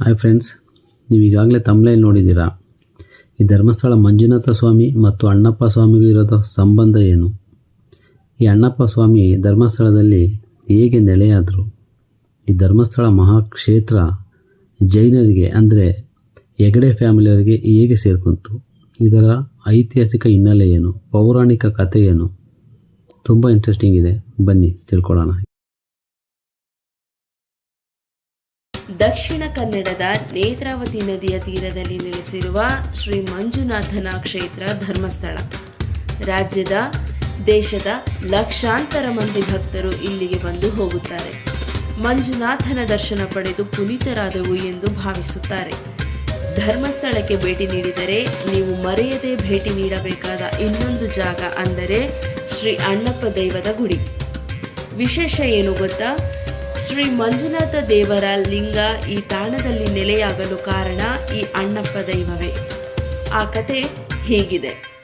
Hi friends ನೀವು ಈಗಾಗಲೇ ತಮ್ಮಲೇ ನೋಡಿದ್ದೀರಾ? ಈ ಧರ್ಮಸ್ಥಳ ಮಂಜುನಾಥ ಸ್ವಾಮಿ ಮತ್ತು ಅಣ್ಣಪ್ಪ ಸ್ವಾಮಿಗೂ ಇರೋದ ಸಂಬಂಧ ಏನು? ಈ ಅಣ್ಣಪ್ಪ ಸ್ವಾಮಿ ಧರ್ಮಸ್ಥಳದಲ್ಲಿ ಹೇಗೆ ನೆಲೆಯಾದರು? ಈ ಧರ್ಮಸ್ಥಳ ಮಹಾಕ್ಷೇತ್ರ ಜೈನರಿಗೆ ಅಂದರೆ ಹೆಗಡೆ ಫ್ಯಾಮಿಲಿಯವರಿಗೆ ಹೇಗೆ ಸೇರ್ಕೊಂತು? ಇದರ ಐತಿಹಾಸಿಕ ಹಿನ್ನೆಲೆ ಏನು? ಪೌರಾಣಿಕ ಕಥೆ ಏನು? ತುಂಬ ಇಂಟ್ರೆಸ್ಟಿಂಗ್ ಇದೆ. ಬನ್ನಿ ತಿಳ್ಕೊಳ್ಳೋಣ. ದಕ್ಷಿಣ ಕನ್ನಡದ ನೇತ್ರಾವತಿ ನದಿಯ ತೀರದಲ್ಲಿ ನೆಲೆಸಿರುವ ಶ್ರೀ ಮಂಜುನಾಥನ ಕ್ಷೇತ್ರ ಧರ್ಮಸ್ಥಳ. ರಾಜ್ಯದ, ದೇಶದ ಲಕ್ಷಾಂತರ ಮಂದಿ ಭಕ್ತರು ಇಲ್ಲಿಗೆ ಬಂದು ಹೋಗುತ್ತಾರೆ. ಮಂಜುನಾಥನ ದರ್ಶನ ಪಡೆದು ಪುನೀತರಾದವು ಎಂದು ಭಾವಿಸುತ್ತಾರೆ. ಧರ್ಮಸ್ಥಳಕ್ಕೆ ಭೇಟಿ ನೀಡಿದರೆ ನೀವು ಮರೆಯದೆ ಭೇಟಿ ನೀಡಬೇಕಾದ ಇನ್ನೊಂದು ಜಾಗ ಅಂದರೆ ಶ್ರೀ ಅಣ್ಣಪ್ಪ ದೈವದ ಗುಡಿ. ವಿಶೇಷ ಏನು ಗೊತ್ತಾ? ಶ್ರೀ ಮಂಜುನಾಥ ದೇವರ ಲಿಂಗ ಈ ತಾಣದಲ್ಲಿ ನೆಲೆಯಾಗಲು ಕಾರಣ ಈ ಅಣ್ಣಪ್ಪ ದೈವವೇ. ಆ ಕತೆ ಹೀಗಿದೆ.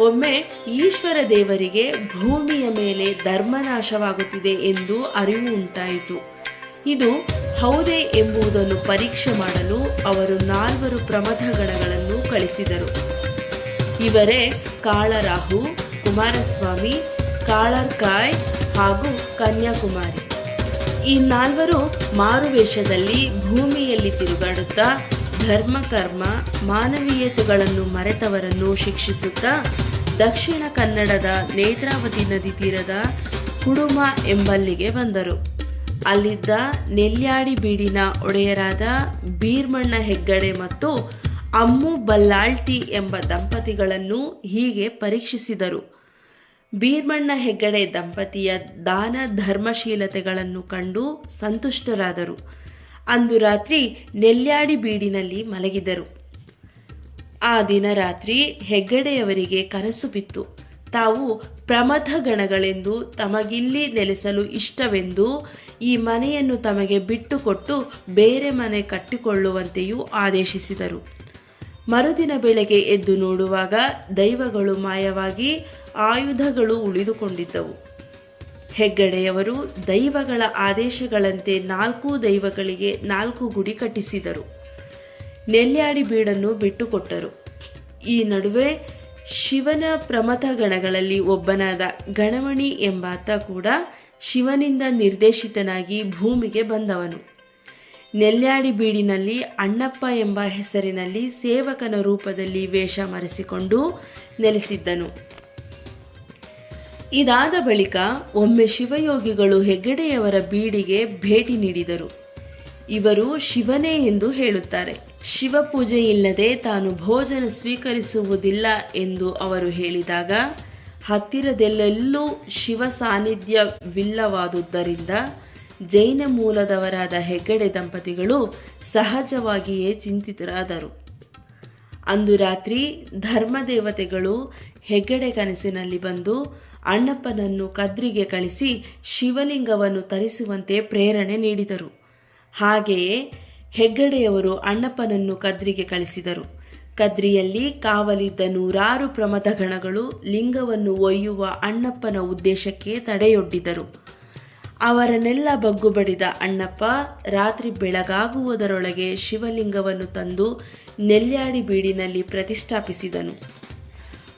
ಒಮ್ಮೆ ಈಶ್ವರ ದೇವರಿಗೆ ಭೂಮಿಯ ಮೇಲೆ ಧರ್ಮನಾಶವಾಗುತ್ತಿದೆ ಎಂದು ಅರಿವು ಉಂಟಾಯಿತು. ಇದು ಹೌದೇ ಎಂಬುದನ್ನು ಪರೀಕ್ಷೆ ಮಾಡಲು ಅವರು ನಾಲ್ವರು ಪ್ರಮಥ ಗಣಗಳನ್ನು ಕಳಿಸಿದರು. ಇವರೇ ಕಾಳರಾಹು, ಕುಮಾರಸ್ವಾಮಿ, ಕಾಳರ್ಕಾಯ್ ಹಾಗೂ ಕನ್ಯಾಕುಮಾರಿ. ಈ ನಾಲ್ವರು ಮಾರುವೇಷದಲ್ಲಿ ಭೂಮಿಯಲ್ಲಿ ತಿರುಗಾಡುತ್ತಾ ಧರ್ಮ, ಕರ್ಮ, ಮಾನವೀಯತೆಗಳನ್ನು ಮರೆತವರನ್ನು ಶಿಕ್ಷಿಸುತ್ತಾ ದಕ್ಷಿಣ ಕನ್ನಡದ ನೇತ್ರಾವತಿ ನದಿ ತೀರದ ಕುಡುಮ ಎಂಬಲ್ಲಿಗೆ ಬಂದರು. ಅಲ್ಲಿದ್ದ ನೆಲ್ಯಾಡಿ ಬೀಡಿನ ಒಡೆಯರಾದ ಬೀರ್ಮಣ್ಣ ಹೆಗ್ಗಡೆ ಮತ್ತು ಅಮ್ಮು ಬಲ್ಲಾಳ್ಟಿ ಎಂಬ ದಂಪತಿಗಳನ್ನು ಹೀಗೆ ಪರೀಕ್ಷಿಸಿದರು. ಬೀರ್ಮಣ್ಣ ಹೆಗ್ಗಡೆ ದಂಪತಿಯ ದಾನ ಧರ್ಮಶೀಲತೆಗಳನ್ನು ಕಂಡು ಸಂತುಷ್ಟರಾದರು. ಅಂದು ರಾತ್ರಿ ನೆಲ್ಯಾಡಿ ಬೀಡಿನಲ್ಲಿ ಮಲಗಿದರು. ಆ ದಿನ ರಾತ್ರಿ ಹೆಗ್ಗಡೆಯವರಿಗೆ ಕನಸು ಬಿತ್ತು. ತಾವು ಪ್ರಮಥ ಗಣಗಳೆಂದು ತಮಗಿಲ್ಲಿ ನೆಲೆಸಲು ಇಷ್ಟವೆಂದು ಈ ಮನೆಯನ್ನು ತಮಗೆ ಬಿಟ್ಟುಕೊಟ್ಟು ಬೇರೆ ಮನೆ ಕಟ್ಟಿಕೊಳ್ಳುವಂತೆಯೂ ಆದೇಶಿಸಿದರು. ಮರುದಿನ ಬೆಳಗ್ಗೆ ಎದ್ದು ನೋಡುವಾಗ ದೈವಗಳು ಮಾಯವಾಗಿ ಆಯುಧಗಳು ಉಳಿದುಕೊಂಡಿದ್ದವು. ಹೆಗ್ಗಡೆಯವರು ದೈವಗಳ ಆದೇಶಗಳಂತೆ ನಾಲ್ಕು ದೈವಗಳಿಗೆ ನಾಲ್ಕು ಗುಡಿ ಕಟ್ಟಿಸಿದರು. ನೆಲ್ಯಾಡಿ ಬೀಡನ್ನು ಬಿಟ್ಟುಕೊಟ್ಟರು. ಈ ನಡುವೆ ಶಿವನ ಪ್ರಮಥ ಗಣಗಳಲ್ಲಿ ಒಬ್ಬನಾದ ಗಣಮಣಿ ಎಂಬಾತ ಕೂಡ ಶಿವನಿಂದ ನಿರ್ದೇಶಿತನಾಗಿ ಭೂಮಿಗೆ ಬಂದವನು. ನೆಲ್ಯಾಡಿ ಬೀಡಿನಲ್ಲಿ ಅಣ್ಣಪ್ಪ ಎಂಬ ಹೆಸರಿನಲ್ಲಿ ಸೇವಕನ ರೂಪದಲ್ಲಿ ವೇಷ ಮರೆಸಿಕೊಂಡು ನೆಲೆಸಿದ್ದನು. ಇದಾದ ಬಳಿಕ ಒಮ್ಮೆ ಶಿವಯೋಗಿಗಳು ಹೆಗ್ಗಡೆಯವರ ಬೀಡಿಗೆ ಭೇಟಿ ನೀಡಿದರು. ಇವರು ಶಿವನೇ ಎಂದು ಹೇಳುತ್ತಾರೆ. ಶಿವಪೂಜೆ ಇಲ್ಲದೆ ತಾನು ಭೋಜನ ಸ್ವೀಕರಿಸುವುದಿಲ್ಲ ಎಂದು ಅವರು ಹೇಳಿದಾಗ, ಹತ್ತಿರದಲ್ಲೆಲ್ಲೂ ಶಿವ ಸಾನ್ನಿಧ್ಯವಿಲ್ಲವಾದುದರಿಂದ ಜೈನ ಮೂಲದವರಾದ ಹೆಗ್ಗಡೆ ದಂಪತಿಗಳು ಸಹಜವಾಗಿಯೇ ಚಿಂತಿತರಾದರು. ಅಂದು ರಾತ್ರಿ ಧರ್ಮದೇವತೆಗಳು ಹೆಗ್ಗಡೆ ಕನಸಿನಲ್ಲಿ ಬಂದು ಅಣ್ಣಪ್ಪನನ್ನು ಕದ್ರಿಗೆ ಕಳಿಸಿ ಶಿವಲಿಂಗವನ್ನು ತರಿಸುವಂತೆ ಪ್ರೇರಣೆ ನೀಡಿದರು. ಹಾಗೆಯೇ ಹೆಗ್ಗಡೆಯವರು ಅಣ್ಣಪ್ಪನನ್ನು ಕದ್ರಿಗೆ ಕಳಿಸಿದರು. ಕದ್ರಿಯಲ್ಲಿ ಕಾವಲಿದ್ದ ನೂರಾರು ಪ್ರಮದಗಣಗಳು ಲಿಂಗವನ್ನು ಒಯ್ಯುವ ಅಣ್ಣಪ್ಪನ ಉದ್ದೇಶಕ್ಕೆ ತಡೆಯೊಡ್ಡಿದರು. ಅವರನ್ನೆಲ್ಲ ಬಗ್ಗುಬಡಿದ ಅಣ್ಣಪ್ಪ ರಾತ್ರಿ ಬೆಳಗಾಗುವುದರೊಳಗೆ ಶಿವಲಿಂಗವನ್ನು ತಂದು ನೆಲ್ಯಾಡಿ ಬೀಡಿನಲ್ಲಿ ಪ್ರತಿಷ್ಠಾಪಿಸಿದನು.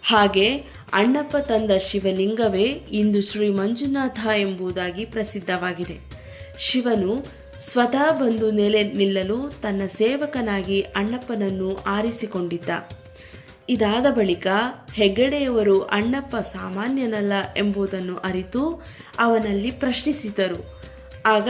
ಹಾಗೆ ಅಣ್ಣಪ್ಪ ತಂದ ಶಿವಲಿಂಗವೇ ಇಂದು ಶ್ರೀ ಮಂಜುನಾಥ ಎಂಬುದಾಗಿ ಪ್ರಸಿದ್ಧವಾಗಿದೆ. ಶಿವನು ಸ್ವತಃ ಬಂದು ನೆಲೆ ನಿಲ್ಲಲು ತನ್ನ ಸೇವಕನಾಗಿ ಅಣ್ಣಪ್ಪನನ್ನು ಆರಿಸಿಕೊಂಡಿದ್ದ. ಇದಾದ ಬಳಿಕ ಹೆಗ್ಗಡೆಯವರು ಅಣ್ಣಪ್ಪ ಸಾಮಾನ್ಯನಲ್ಲ ಎಂಬುದನ್ನು ಅರಿತು ಅವನಲ್ಲಿ ಪ್ರಶ್ನಿಸಿದರು. ಆಗ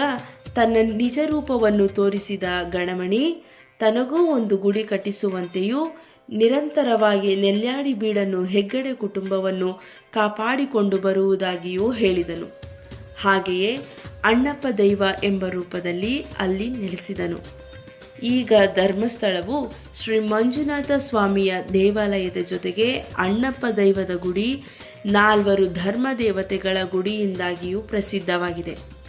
ತನ್ನ ನಿಜ ರೂಪವನ್ನು ತೋರಿಸಿದ ಗಣಮಣಿ, ತನಗೂ ಒಂದು ಗುಡಿ ಕಟ್ಟಿಸುವಂತೆಯೂ ನಿರಂತರವಾಗಿ ನೆಲ್ಯಾಡಿ ಬೀಡನ್ನು ಹೆಗ್ಗಡೆ ಕುಟುಂಬವನ್ನು ಕಾಪಾಡಿಕೊಂಡು ಬರುವುದಾಗಿಯೂ ಹೇಳಿದನು. ಹಾಗೆಯೇ ಅಣ್ಣಪ್ಪ ದೈವ ಎಂಬ ರೂಪದಲ್ಲಿ ಅಲ್ಲಿ ನೆಲೆಸಿದನು. ಈಗ ಧರ್ಮಸ್ಥಳವು ಶ್ರೀ ಮಂಜುನಾಥ ಸ್ವಾಮಿಯ ದೇವಾಲಯದ ಜೊತೆಗೆ ಅಣ್ಣಪ್ಪ ದೈವದ ಗುಡಿ, ನಾಲ್ವರು ಧರ್ಮ ದೇವತೆಗಳ ಗುಡಿಯಿಂದಾಗಿಯೂ ಪ್ರಸಿದ್ಧವಾಗಿದೆ.